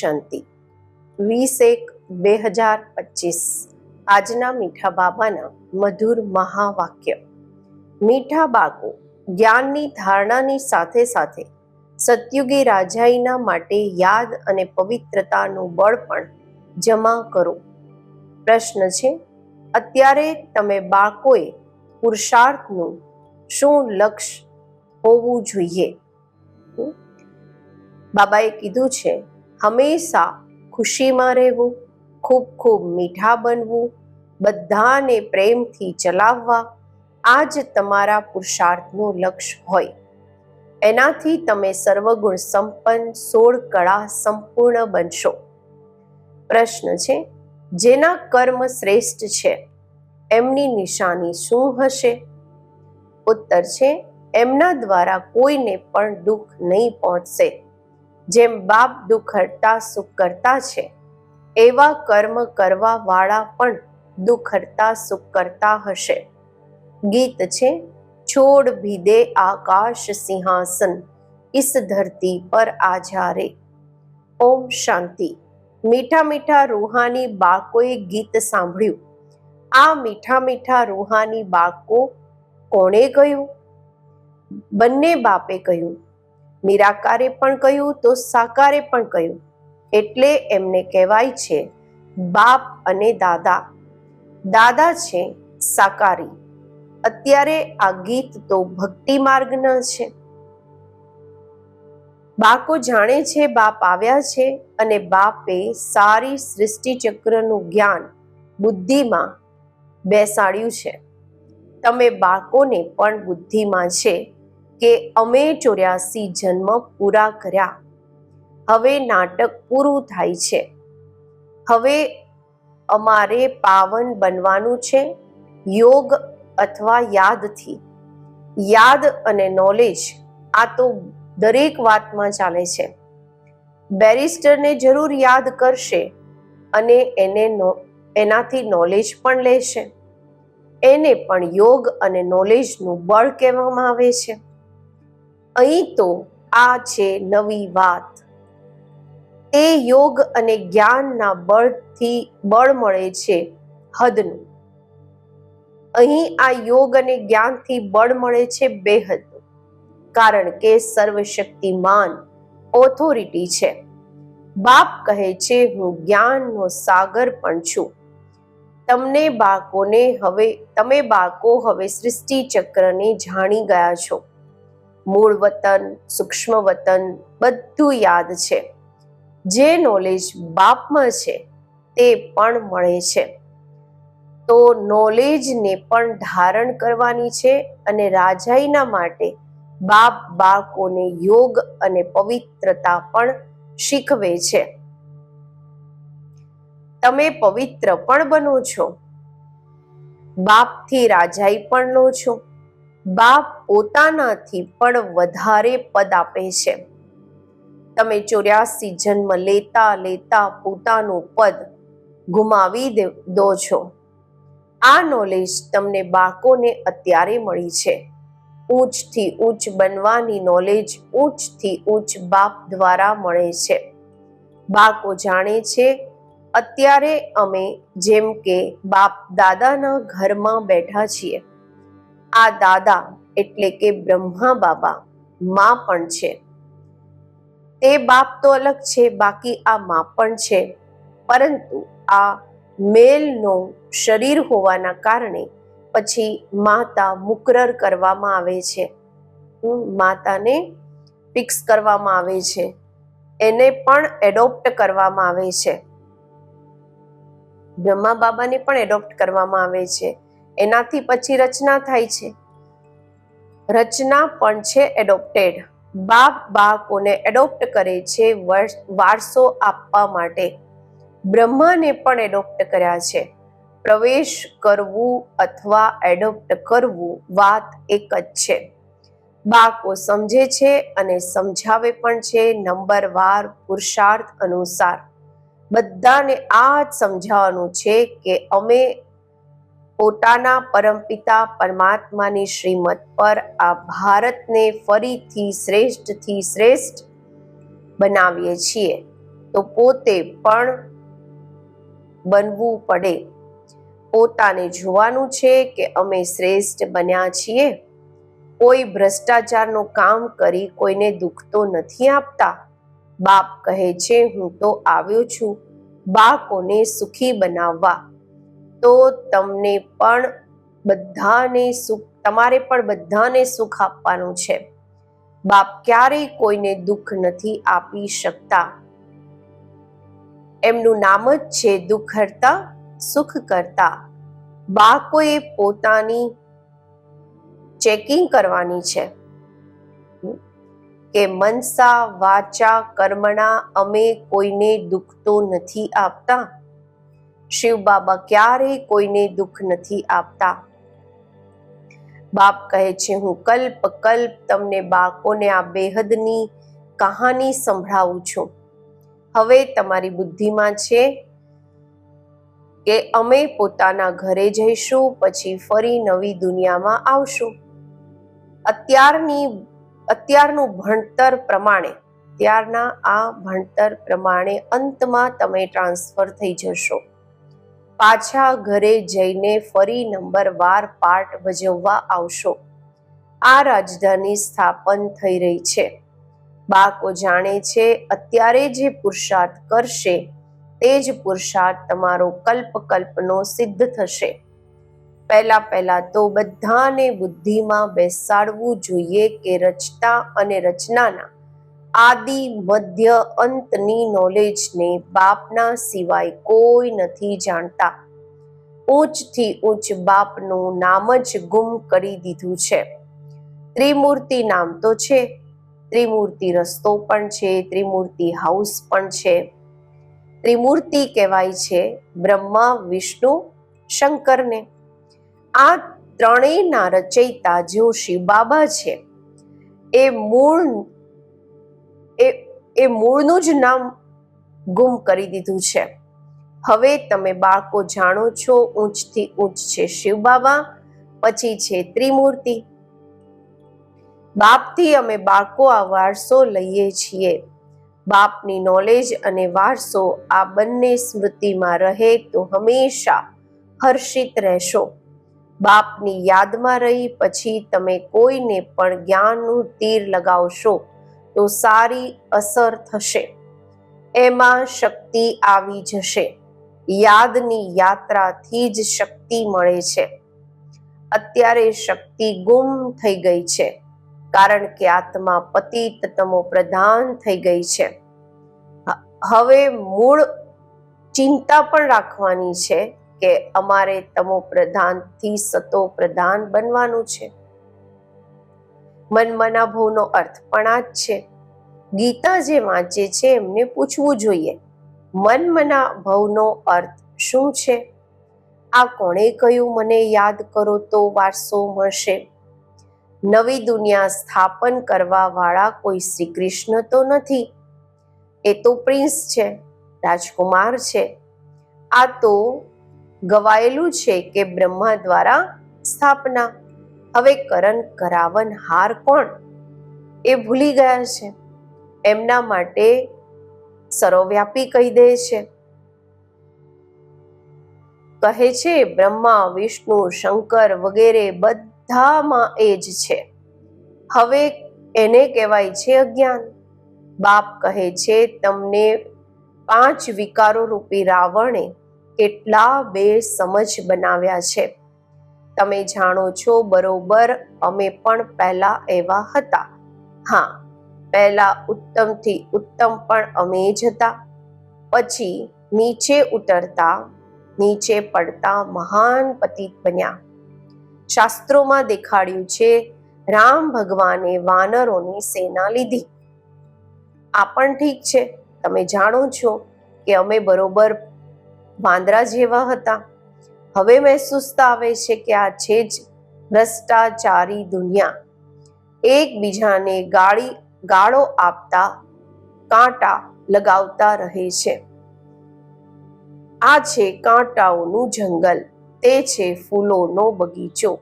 શાંતિ. વીસ એક બે હજાર પચીસ. આજના મીઠા બાબાના મધુર મહાવાક્ય. મીઠા બાળકો, જ્ઞાનની ધારણાની સાથે સાથે સતયુગી રાજાઈના માટે યાદ અને પવિત્રતાનું બળ પણ જમા કરો. પ્રશ્ન છે, અત્યારે તમે બાળકોએ પુરુષાર્થનું શું લક્ષ્ય હોવું જોઈએ? બાબાએ કીધું છે હંમેશા ખુશીમાં રહેવું, ખૂબ ખૂબ મીઠા બનવું, બધાને પ્રેમથી ચલાવવા આ જ તમારા પુરુષાર્થનું લક્ષ્ય હોય. એનાથી તમે સર્વગુણ સંપન્ન, સોળ કળા સંપૂર્ણ બનશો. પ્રશ્ન છે, જેના કર્મ શ્રેષ્ઠ છે, એમની નિશાની શું હશે? ઉત્તર છે, એમના દ્વારા કોઈને પણ દુઃખ નહીં પહોંચશે. જેમ બાપ દુઃખ હરતા સુખ કરતા છે, એવા કર્મ કરવા વાળા પણ દુઃખ હરતા સુખ કરતા હશે. ગીત છે, છોડ ભીદે આકાશ સિંહાસન ઇસ ધરતી પર આજારે. ઓમ શાંતિ. મીઠા મીઠા રૂહાની બાકોએ ગીત સાંભળ્યું. આ મીઠા મીઠા રૂહાની બાળકો કોણે કહ્યું બંને બાપે કહ્યું નિરાકારે પણ કહ્યું તો સાકારે પણ કહ્યું. એટલે એમને કહેવાય છે, બાપ અને દાદા. દાદા છે સાકારી. અત્યારે આ ગીત તો ભક્તિ માર્ગના છે. બાકો જાણે છે બાપ આવ્યા છે અને બાપે સારી સૃષ્ટિ ચક્રનું જ્ઞાન બુદ્ધિમાં બેસાડ્યું છે. તમે બાકોને પણ બુદ્ધિમાં છે. કે અમે ચોર્યાસી જન્મ પૂરા કર્યા. હવે નાટક પૂરું થાય છે. હવે અમારે પાવન બનવાનું છે. યોગ અથવા યાદથી. યાદ અને નોલેજ આ તો દરેક વાતમાં ચાલે છે. બેરિસ્ટરને જરૂર યાદ કરશે અને એને એનાથી નોલેજ પણ લેશે. એને પણ યોગ અને નોલેજનું બળ કહેવામાં આવે છે. અહીં તો આ છે નવી વાત. એ યોગ અને જ્ઞાનના બળથી બળ મળે છે હદનું. અહીં આ યોગ અને જ્ઞાનથી બળ મળે છે બેહદ, કારણ કે સર્વશક્તિમાન ઓથોરિટી છે. બાપ કહે છે, હું જ્ઞાનનો સાગર પણ છું. તમને બાળકોને હવે, તમે બાળકો હવે સૃષ્ટિ ચક્રને જાણી ગયા છો. મૂળ વતન સૂક્ષ્મ વતન બધું યાદ છે. જે નોલેજ બાપમાં છે, તે પણ મળે છે. તો નોલેજને પણ ધારણ કરવાની છે અને રાજાઈના માટે બાપ બાળકોને યોગ અને પવિત્રતા પણ શીખવે છે. તમે પવિત્ર પણ બનો છો. બાપથી રાજાઈ પણ લો છો. બાપ પોતાનાથી પણ વધારે પદ આપે છે. તમે ચોર્યાસી જન્મ લેતા લેતા પોતાનું પદ ગુમાવી દે- છો. આ નોલેજ તમને બાળકોને અત્યારે મળી છે. ઊંચથી ઊંચ બનવાની નોલેજ ઊંચથી ઊંચ બાપ દ્વારા મળે છે. બાળકો જાણે છે, અત્યારે અમે જેમ કે બાપ દાદાના ઘરમાં બેઠા છીએ આ દાદા એટલે કે બ્રહ્મા બાબા, માં પણ છે. તે બાપ તો અલગ છે, બાકી આ માં પણ છે. પરંતુ આ મેલનો શરીર હોવાના કારણે પછી માતા મુકરર કરવામાં આવે છે. માતાને ફિક્સ કરવામાં આવે છે. એને પણ એડોપ્ટ કરવામાં આવે છે. બ્રહ્મા બાબાને પણ એડોપ્ટ કરવામાં આવે છે. એનાથી પછી રચના થાય છે. રચના પણ છે એડોપ્ટેડ બાપ બાળકોને એડોપ્ટ કરે છે વારસો આપવા માટે. બ્રહ્માને પણ એડોપ્ટ કર્યા છે. પ્રવેશ કરવું અથવા એડોપ્ટ કરવું વાત એક જ છે. બાળકો સમજે છે અને સમજાવે પણ છે નંબરવાર પુરુષાર્થ અનુસાર. બધાને આ જ સમજાવવાનું છે કે અમે પોતાના પરમપિતા પરમાત્માની શ્રીમત પર આ ભારતને ફરીથી શ્રેષ્ઠથી શ્રેષ્ઠ બનાવીએ છીએ. તો પોતે પણ બનવું પડે. પોતાને જોવાનું છે કે અમે શ્રેષ્ઠ બન્યા છીએ. કોઈ ભ્રષ્ટાચારનું કામ કરી કોઈને દુઃખ તો નથી આપતા? બાપ કહે છે, હું તો આવ્યો છું. બાળકોને સુખી બનાવવા. તો તમને પણ બધાને સુખ, તમારે પણ બધાને સુખ આપવાનું છે. બાપ ક્યારેય કોઈને દુઃખ નથી આપી શકતા. એમનું નામ જ છે દુઃખ હરતા, સુખ કરતા. બાળકોએ પોતાની ચેકિંગ કરવાની છે. કે મનસા, વાચા, કર્મણા, અમે કોઈને દુઃખ તો નથી આપતા. શિવ બાબા ક્યારેય કોઈને દુઃખ નથી આપતા? બાપ કહે છે, હું કલ્પ કલ્પ તમને બાળકોને આ બેહદની કહાની સંભળાવું છું. હવે તમારી બુદ્ધિમાં છે કે અમે પોતાના ઘરે જઈશું, પછી ફરી નવી દુનિયામાં આવશું. અત્યારની, અત્યારનું ભણતર પ્રમાણે, ત્યારના આ ભણતર પ્રમાણે અંતમાં તમે ટ્રાન્સફર થઈ જશો. પાછા ઘરે જઈને ફરી નંબર વાર પાર્ટ ભજવવા આવશો. આ રાજધાની સ્થાપન થઈ રહી છે. બાકો જાણે છે, અત્યારે જે પુરુષાર્થ કરશે, તે જ પુરુષાર્થ તમારો કલ્પ કલ્પનો સિદ્ધ થશે. પહેલા પહેલા તો બધાને બુદ્ધિમાં બેસાડવું જોઈએ કે રચતા અને રચનાના. આદિ, મધ્ય, અંતની નોલેજને બાપના સિવાય કોઈ નથી જાણતા. ઊંચથી ઊંચ બાપનું નામ જ ગુમ કરી દીધું છે. ત્રિમૂર્તિ નામ તો છે. ત્રિમૂર્તિ રસ્તો પણ છે. ત્રિમૂર્તિ હાઉસ પણ છે. ત્રિમૂર્તિ કહેવાય છે બ્રહ્મા, વિષ્ણુ, શંકરને. આ ત્રણેયના રચયિતા જોશી બાબા છે. એ મૂળ એ એ મૂળનું જ નામ ગુમ કરી દીધું છે. હવે તમે બાળકો જાણો છો, ઊંચથી ઊંચ છે શિવ બાબા, પછી છે ત્રિમૂર્તિ. બાપથી અમે બાળકો આ વારસો લઈએ છીએ. બાપની નોલેજ અને વારસો આ બંને સ્મૃતિમાં રહે તો હંમેશા હર્ષિત રહેશો. બાપની યાદમાં રહી પછી તમે કોઈને પણ જ્ઞાનનું તીર લગાવશો. તો સારી અસર થશે. એમાં શક્તિ આવી જશે. યાદની યાત્રાથી જ શક્તિ મળે છે. અત્યારે શક્તિ ગુમ થઈ ગઈ છે, કારણ કે આત્મા પતિત તમો પ્રધાન થઈ ગઈ છે. હવે મૂળ ચિંતા પણ રાખવાની છે કે અમારે તમો પ્રધાનથી સતો પ્રધાન બનવાનું છે. મનમના ભવનો અર્થ પણ આ જ છે. ગીતા જે વાંચે છે એમને પૂછવું જોઈએ, મનમના ભવનો અર્થ શું છે? આ કોણે કહ્યું મને યાદ કરો તો વારસો મળશે. નવી દુનિયા સ્થાપન કરવા વાળા કોઈ શ્રી કૃષ્ણ તો નથી. એ તો પ્રિન્સ છે, રાજકુમાર છે. આ તો ગવાયેલું છે કે બ્રહ્મા દ્વારા સ્થાપના હવે કરણ કરાવન હાર કોણ? એ ભૂલી ગયા છે. એમના માટે સર્વવ્યાપી કહી દે છે. કહે છે, બ્રહ્મા, વિષ્ણુ, શંકર વગેરે બધામાં એ જ છે. હવે એને કહેવાય છે અજ્ઞાન. બાપ કહે છે, તમને પાંચ વિકારો રૂપી રાવણે કેટલા બે સમજ બનાવ્યા છે. તમે જાણો છો, બરોબર, અમે પણ પહેલા એવા હતા. હા, પહેલા ઉત્તમથી ઉત્તમ પણ અમે જ હતા. પછી નીચે ઉતરતા, નીચે પડતા મહાન પતિત બન્યા. શાસ્ત્રોમાં દેખાડ્યું છે, રામ ભગવાને વાનરોની સેના લીધી. આ પણ ઠીક છે, તમે જાણો છો કે અમે બરોબર વાંદરા જેવા હતા. હવે મહેસૂસતા આવે છે કે આ છે જ ભ્રષ્ટાચારી દુનિયા. એકબીજાને ગાળી, ગાળો આપતા, કાંટા લગાવતા રહે છે. આ છે કાંટાઓનું જંગલ, તે છે ફૂલોનો બગીચો.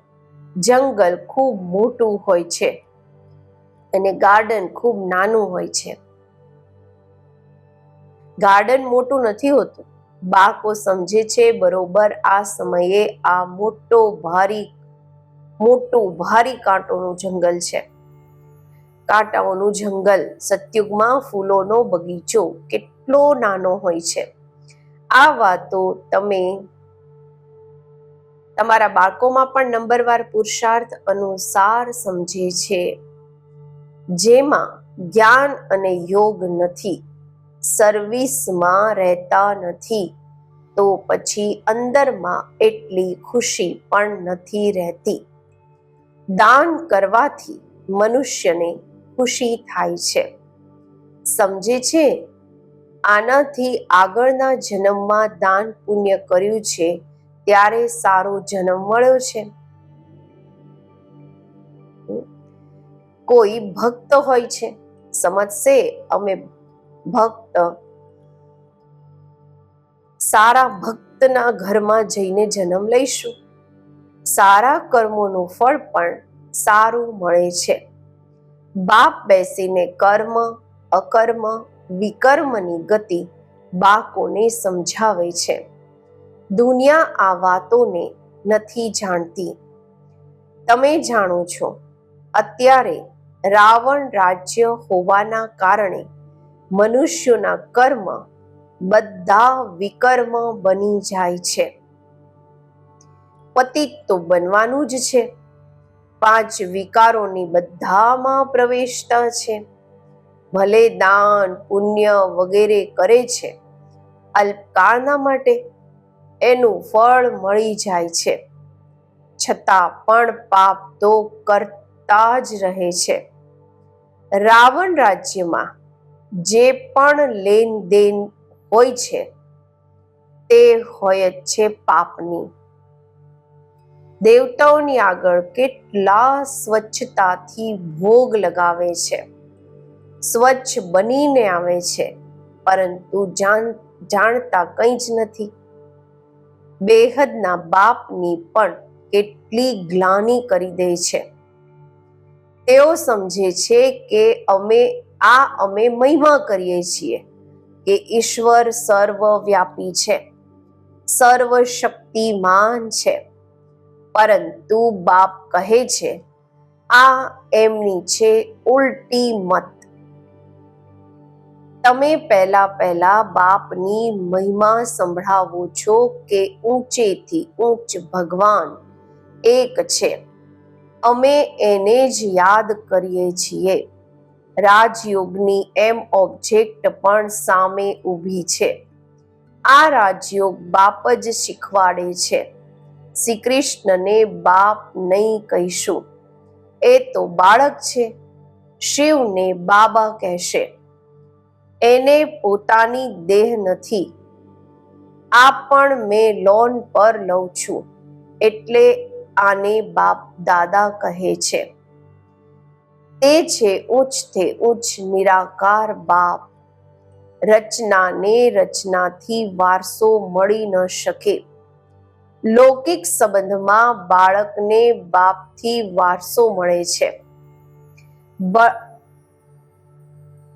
જંગલ ખૂબ મોટું હોય છે અને ગાર્ડન ખૂબ નાનું હોય છે. ગાર્ડન મોટું નથી હોતું. બાળકો સમજે છે, બરોબર, આ સમયે આ મોટો ભારી, મોટું ભારી કાંટોનું જંગલ છે. કાંટાઓનું જંગલ, સતયુગમાં ફૂલોનો બગીચો કેટલો નાનો હોય છે. આ વાતો તમે તમારા બાળકોમાં પણ નંબરવાર પુરુષાર્થ અનુસાર સમજે છે. જેમાં જ્ઞાન અને યોગ નથી. સર્વિસમાં રહેતા નથી, તો પછી અંદરમાં એટલી ખુશી પણ નથી રહેતી. દાન કરવાથી મનુષ્યને ખુશી થાય છે. સમજે છે? આનાથી આગળના જન્મમાં દાન પુણ્ય કર્યું છે, ત્યારે સારો જન્મ મળ્યો છે. કોઈ ભક્ત હોય છે, સમજશે, અમે ભક્ત સારા ભક્તના ઘરમાં જઈને જન્મ લઈશું. સારા કર્મોનું ફળ પણ સારું મળે છે. બાપ બેસીને કર્મ, અકર્મ, વિકર્મની ગતિ બાળકોને સમજાવે છે. દુનિયા આ વાતોને નથી જાણતી. તમે જાણો છો, અત્યારે રાવણ રાજ્ય હોવાના કારણે મનુષ્યોના કર્મ બધા વિકર્મ બની જાય છે. પતિત તો બનવાનું જ છે. પાંચ વિકારોની બધામાં પ્રવેશતા છે. ભલે દાન, પુણ્ય વગેરે કરે છે. અલ્પકાળના માટે એનું ફળ મળી જાય છે. છતાં પણ પાપ તો કરતા જ રહે છે. રાવણ રાજ્યમાં જે પણ લેન દેન હોય છે, તે હોય જ છે પાપની. દેવતાઓની આગળ કેટલા સ્વચ્છતાથી ભોગ લગાવે છે. સ્વચ્છ બનીને આવે છે, પરંતુ જાણ, જાણતા કંઈ જ નથી. બેહદના બાપની પણ કેટલી ગ્લાની કરી દે છે. તેઓ સમજે છે કે અમે આ અમે મહિમા કરીએ છીએ કે ઈશ્વર સર્વવ્યાપી છે, સર્વશક્તિમાન છે. પરંતુ બાપ કહે છે, આ એમની છે ઉલટી મત. તમે પહેલા પહેલા બાપની મહિમા સંભળાવો છો કે ઊંચેથી ઊંચ ભગવાન એક છે. અમે એને જ યાદ કરીએ છીએ. રાજયોગની એમ ઓબ્જેક્ટ પણ સામે ઊભી છે. આ રાજયોગ બાપ જ શીખવાડે છે. શ્રી કૃષ્ણને બાપ નહીં કહીશું. એ તો બાળક છે. શિવને બાબા કહેશે. એને પોતાની દેહ નથી. આ પણ મેં લોન પર લઉં છું. એટલે આને બાપ દાદા કહે છે. તે છે ઉચ્ચથી ઉચ્ચ નિરાકાર બાપ. રચનાને રચનાથી વારસો મળી ન શકે. લૌકિક સંબંધમાં બાળકને બાપથી વારસો મળે છે.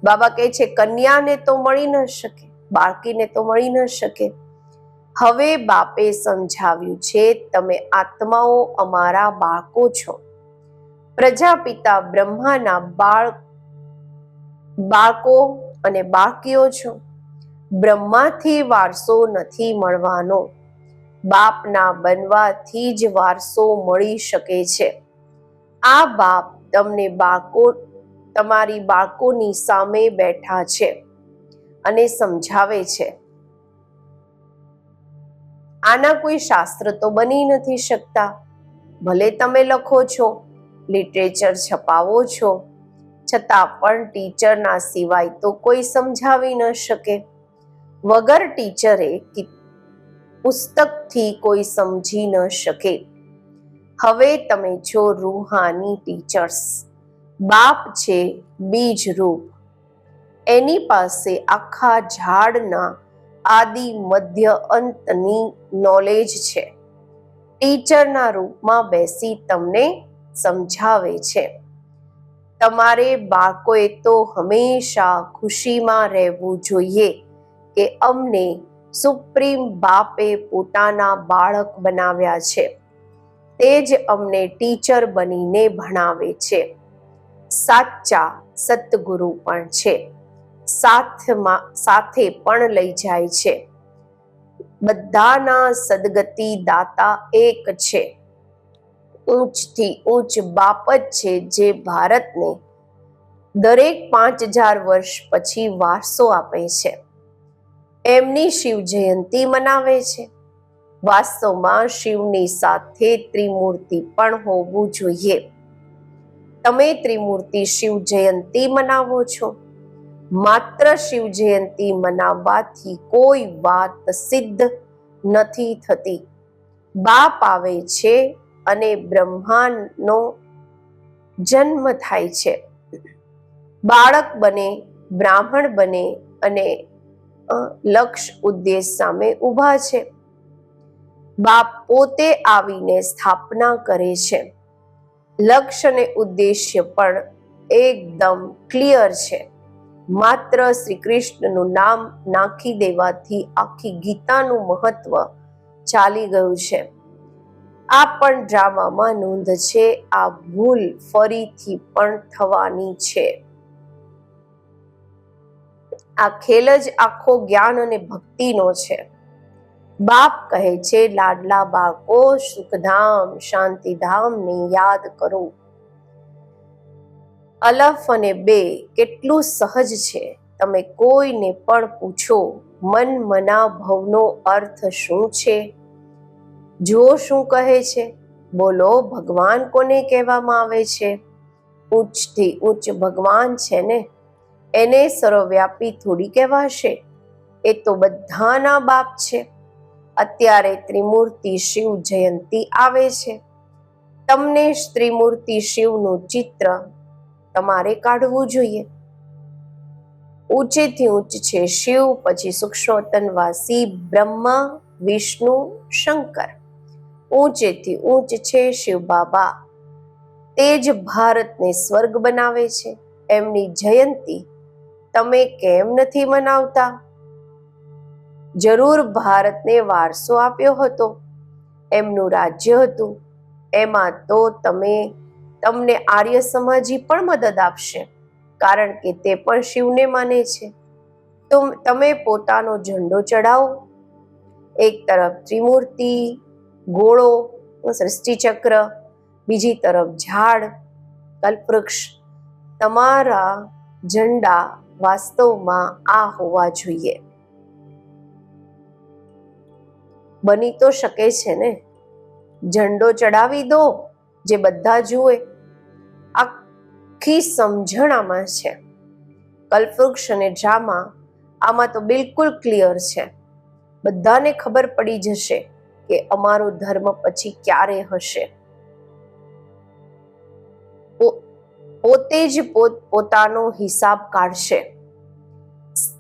બાબા કહે છે, કન્યાને તો મળી ન શકે, બાળકીને તો મળી ન શકે. હવે બાપે સમજાવ્યું છે, તમે આત્માઓ અમારા બાળકો છો. પ્રજાપિતા બ્રહ્માના બાળ બાળકો અને બાળકીઓ છો. બ્રહ્માથી વારસો નથી મળવાનો. બાપના બનવાથી જ વારસો મળી શકે છે. આ બાપ તમને બાળકો તમારી બાળકોની સામે બેઠા છે અને સમજાવે છે. આના કોઈ શાસ્ત્ર તો બની નથી શકતા. ભલે તમે લખો છો. લિટરેચર છપાવો છો. છતાં પણ ટીચરના સિવાય તો કોઈ સમજાવી ન શકે. વગર ટીચરે પુસ્તકથી કોઈ સમજી ન શકે. હવે તમે છો રૂહાની ટીચર્સ, બાપ છે બીજ રૂપ. એની પાસે આખા ઝાડના આદિ મધ્ય અંતની નોલેજ છે. ટીચરના રૂપમાં બેસી તમને સમજાવે છે. તમારે બાળકોએ તો હંમેશા ખુશીમાં રહેવું જોઈએ કે અમને સુપ્રીમ બાપે પોતાના બાળક બનાવ્યા છે. તે જ અમને ટીચર બનીને ભણાવે છે. સાચા સતગુરુ પણ છે. સાથમાં, સાથે પણ લઈ જાય છે. બધાના સદગતિ દાતા એક છે. ઊંચથી ઊંચ જ છે જે ભારતને દરેક પાંચ હજાર વર્ષ પછી વારસો આપે છે. એમની શિવ જયંતિ મનાવે છે. વાસ્તવમાં શિવની સાથે ત્રિમૂર્તિ પણ હોવું જોઈએ. તમે ત્રિમૂર્તિ શિવ જયંતિ મનાવો છો. માત્ર શિવ જયંતિ મનાવવાથી કોઈ વાત સિદ્ધ નથી થતી. બાપ આવે છે અને બ્રહ્માંડનો જન્મ થાય છે. બાળક બને, બ્રાહ્મણ બને અને લક્ષ ઉદ્દેશ સામે ઊભા છે. બાપ પોતે આવીને સ્થાપના કરે છે. લક્ષ્ય અને ઉદ્દેશ્ય પણ એકદમ ક્લિયર છે. માત્ર શ્રી કૃષ્ણનું નામ નાખી દેવાથી આખી ગીતાનું મહત્વ ચાલી ગયું છે. આ પણ ડ્રામામાં નોંધ છે, આ ભૂલ ફરીથી પણ થવાની છે. આ ખેલ જ આખો જ્ઞાન અને ભક્તિનો છે. બાપ કહે છે, લાડલા બાળકો, સુખધામ, શાંતિધામને યાદ કરો. અલફ અને બે કેટલું સહજ છે. તમે કોઈને પણ પૂછો, મન મના ભવનો અર્થ શું છે? જુઓ શું કહે છે? બોલો, ભગવાન કોને કહેવામાં આવે છે? ઉચ્ચથી ઉચ્ચ ભગવાન છે ને? એને સર્વવ્યાપી થોડી કહેવાશે? એ તો બધાના બાપ છે. અત્યારે ત્રિમૂર્તિ શિવ જયંતિ આવે છે. તમને ત્રિમૂર્તિ શિવનું ચિત્ર તમારે કાઢવું જોઈએ. ઊંચેથી ઊંચ છે શિવ, પછી સૂક્ષ્મતનવાસી બ્રહ્મા, વિષ્ણુ, શંકર. ઊંચેથી ઊંચ છે શિવ બાબા. તે જ ભારતને સ્વર્ગ બનાવે છે. એમની જયંતી તમે કેમ નથી મનાવતા? જરૂર ભારતને વારસો આપ્યો હતો. એમનું રાજ્ય હતું. એમાં તો તમે, તમને આર્ય સમાજી પણ મદદ આપશે, કારણ કે તે પણ શિવને માને છે. તો તમે પોતાનો ઝંડો ચડાવો એક તરફ ત્રિમૂર્તિ ગોળો, સૃષ્ટિચક્ર, બીજી તરફ ઝાડ, કલ્પવૃક્ષ, તમારા ઝંડા વાસ્તવમાં આ હોવા જોઈએ. બની તો શકે છે ને? ઝંડો ચડાવી દો, જે બધા જુએ. આખી સમજણ આમાં છે. કલ્પવૃક્ષ અને ડ્રામા આમાં તો બિલકુલ ક્લિયર છે. બધાને ખબર પડી જશે. કે અમારો ધર્મ પછી ક્યારે હશે? પોતે જ પોત, પોતાનો હિસાબ કાઢશે.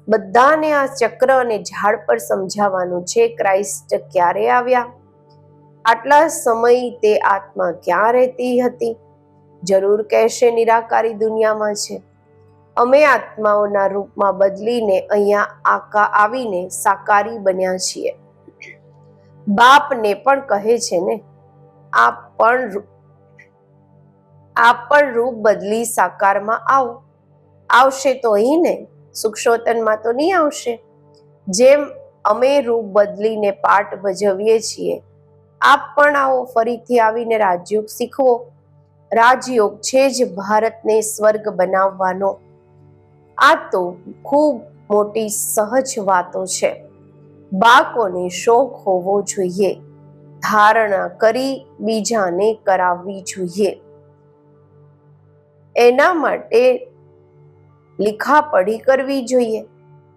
બધાને આ ચક્ર અને ઝાડ પર સમજાવવાનું છે, ક્રાઇસ્ટ ક્યારે આવ્યા? આટલા સમય તે આત્મા ક્યાં રહેતી હતી? જરૂર કહેશે નિરાકારી દુનિયામાં છે. અમે આત્માઓના રૂપમાં બદલીને અહીંયા આકા આવીને સાકારી બન્યા છીએ. બાપને પણ કહે છે ને, આપ પણ આપ પણ રૂપ બદલી સાકારમાં આવો. આવશે તો અહીં ને, સુક્ષોતનમાં તો નહીં આવશે. જેમ અમે રૂપ બદલીને પાઠ ભજવીએ છીએ, આપ પણ આવો ફરીથી આવીને રાજયોગ શીખવો. રાજયોગ છે જ ભારતને સ્વર્ગ બનાવવાનો. આ તો ખૂબ મોટી સહજ વાતો છે. બાળકોને શોખ હોવો જોઈએ. ધારણા કરી બીજાને કરાવવી જોઈએ. એના માટે લીખાપડી કરવી જોઈએ.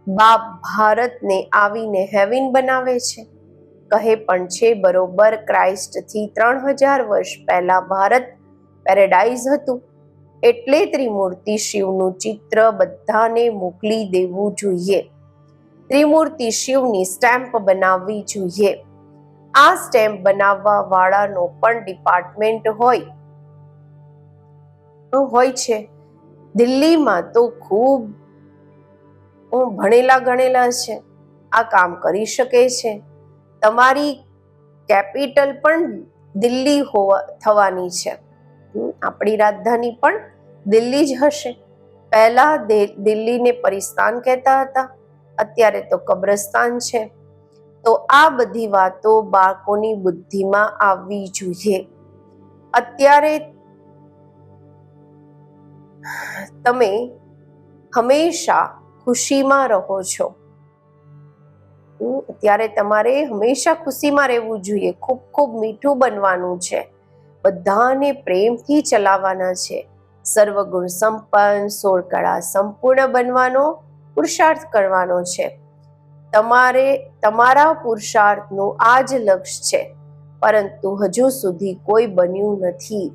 બાપ ભારતને આવીને હેવિન બનાવે છે. કહે પણ છે, બરોબર, ક્રાઇસ્ટથી ત્રણ હજાર વર્ષ પહેલા ભારત પેરેડાઇઝ હતું. એટલે ત્રિમૂર્તિ શિવનું ચિત્ર બધાને મોકલી દેવું જોઈએ. ત્રિમૂર્તિ શિવની સ્ટેમ્પ બનાવવી જોઈએ. આ સ્ટેમ્પ બનાવવા વાળાનો પણ ડિપાર્ટમેન્ટ હોય. હોય છે? દિલ્હીમાં તો ખૂબ ભણેલા ગણેલા છે. આ કામ કરી શકે છે. તમારી કેપિટલ પણ દિલ્હી હોવા થવાની છે. આપણી રાજધાની પણ દિલ્હી જ હશે. પહેલા દિલ્હીને પરિસ્તાન કહેતા હતા. અત્યારે તો કબ્રસ્તાન છે. તો આ બધી વાતો બાળકોની બુદ્ધિમાં આવવી જોઈએ. અત્યારે તમે હંમેશા ખુશીમાં રહો છો. અત્યારે ત્યારે તમારે હંમેશા ખુશીમાં રહેવું જોઈએ. ખૂબ ખૂબ મીઠું બનવાનું છે. બધાને પ્રેમથી ચલાવવાના છે. સર્વગુણ સંપન્ન, સોળ કળા સંપૂર્ણ બનવાનો પુરુષાર્થ કરવાનો છે. તમારે તમારા પુરુષાર્થનું આ જ લક્ષ્ય છે, પરંતુ હજુ સુધી કોઈ બન્યું નથી.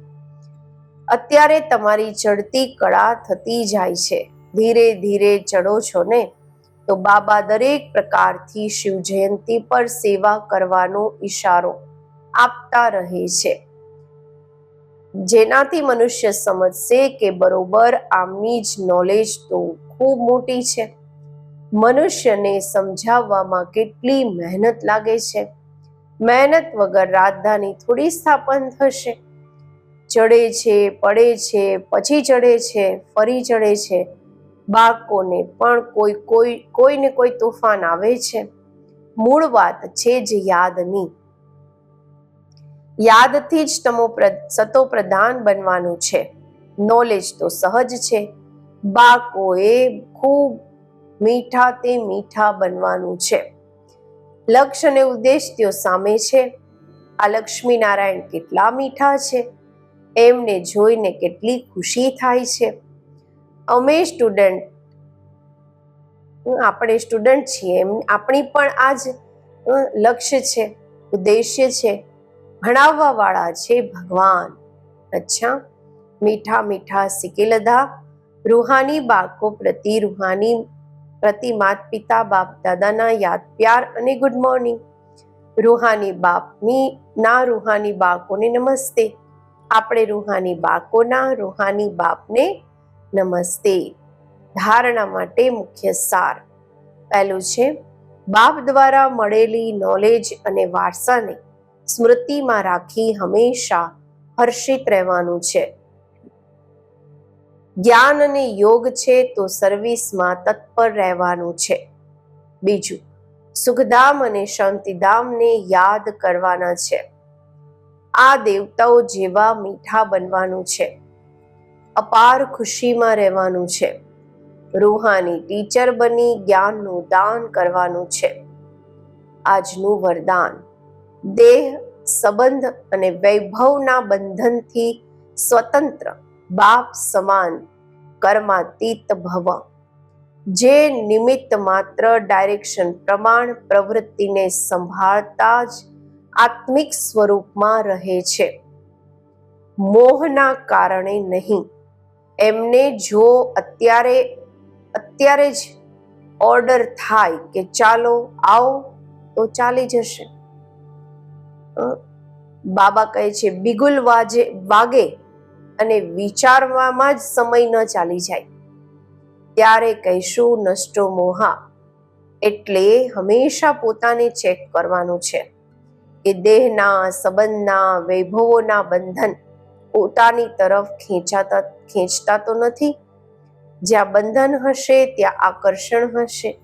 અત્યારે તમારી ચડતી કળા થતી જાય છે. ધીરે ધીરે ચડો છો ને? તો બાબા દરેક પ્રકારથી શિવ જયંતિ પર સેવા કરવાનો ઈશારો આપતા રહે છે. જેનાથી મનુષ્ય સમજશે કે બરોબર આમની જ નોલેજ તો ખૂબ મોટી છે. મનુષ્યને સમજાવવામાં કેટલી મહેનત લાગે છે. મહેનત વગર રાજધાની થોડી સ્થાપન થશે. ચડે છે, પડે છે, પછી ચડે છે, ફરી ચડે છે. બાળકોને પણ કોઈ કોઈ, કોઈને કોઈ તોફાન આવે છે. મૂળ વાત છે જ યાદની. યાદથી જ તમો સતો પ્રધાન બનવાનું છે. નોલેજ તો સહજ છે. બાળકોએ ખૂબ મીઠા તે મીઠા બનવાનું છે. લક્ષ્ય અને તેઓ સામે છે. આ લક્ષ્મી નારાયણ કેટલા મીઠા છે. એમને જોઈને કેટલી ખુશી થાય છે. અમે સ્ટુડન્ટ, આપણે સ્ટુડન્ટ છીએ એમ, આપણી પણ આ જ લક્ષ્ય છે, ઉદ્દેશ્ય છે ભણાવવા વાળા છે ભગવાન. અચ્છા, મીઠા મીઠા શીખી લીધા રૂહાની બાળકો પ્રતિ રૂહાની પ્રતિ માત પિતા, બાપ દાદાના યાદ, પ્યાર અને ગુડ મોર્નિંગ રૂહાની બાપની, ના રૂહાની બાળકોને નમસ્તે. આપણે રૂહાની બાળકોના, રૂહાની બાપને નમસ્તે. ધારણા માટે મુખ્ય સાર. પહેલું છે, બાપ દ્વારા મળેલી નોલેજ અને વારસાને સ્મૃતિમાં રાખી હંમેશા હર્ષિત રહેવાનું છે. જ્ઞાન અને યોગ છે તો સર્વિસમાં તત્પર રહેવાનું છે. બીજું, સુખધામ અને શાંતિધામને યાદ કરવાના છે. આ દેવતાઓ જેવા મીઠા બનવાનું છે. અપાર ખુશીમાં રહેવાનું છે. રૂહાની ટીચર બની જ્ઞાનનું દાન કરવાનું છે. આજનું વરદાન, દેહ, સંબંધ અને વૈભવના બંધનથી સ્વતંત્ર બાપ સમાન કર્માતીત ભવ. જે નિમિત્ત માત્ર ડાયરેક્શન પ્રમાણ પ્રવૃત્તિને સંભાળતા જ આત્મિક સ્વરૂપમાં રહે છે. મોહના કારણે નહીં. એમને જો અત્યારે અત્યારે જ ઓર્ડર થાય કે ચાલો આવો તો ચાલી જશે. બાબા કહે છે, બિગુલ વાજે, વાગે અને વિચારવામાં જ સમય ન ચાલી જાય. ત્યારે કહીશું, નષ્ટો મોહા. એટલે હંમેશા પોતાને ચેક કરવાનું છે કે દેહના, સંબંધના, વૈભવોના બંધન પોતાની તરફ ખેંચાતા, ખેંચતા તો નથી. જ્યાં બંધન હશે, ત્યાં આકર્ષણ હશે.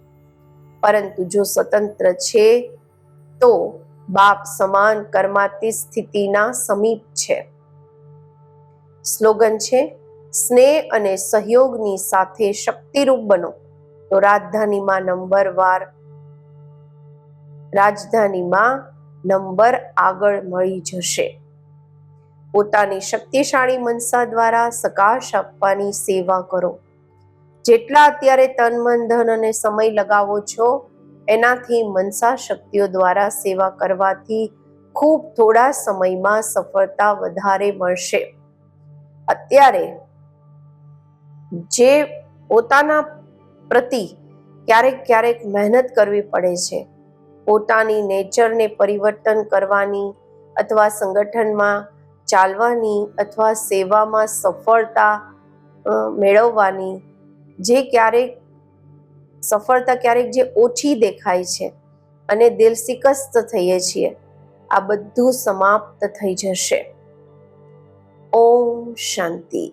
પરંતુ જો સ્વતંત્ર છે, તો બાપ સમાન કર્માતી સ્થિતિના સમીપ છે. સ્લોગન છે, સ્નેહ અને સહયોગની સાથે શક્તિરૂપ બનો. તો રાજધાનીમાં નંબર વાર, રાજધાનીમાં નંબર આગળ મળી જશે. પોતાની શક્તિશાળી મનસા દ્વારા સકાશ આપવાની સેવા કરો. જેટલા અત્યારે તન, મન, ધન અને સમય લગાવો છો, એનાથી મનસા શક્તિઓ દ્વારા સેવા કરવાથી ખૂબ થોડા સમયમાં સફળતા વધારે મળશે. અત્યારે જે પોતાના પ્રતિ ક્યારેક ક્યારેક મહેનત કરવી પડે છે, પોતાની નેચરને પરિવર્તન કરવાની અથવા સંગઠનમાં ચાલવાની અથવા સેવામાં સફળતા મેળવવાની, જે ક્યારેક સફળતા ક્યારેક જે ઓછી દેખાય છે અને દિલ શિકસ્ત થઈએ છીએ, આ બધું સમાપ્ત થઈ જશે. ઓમ શાંતિ.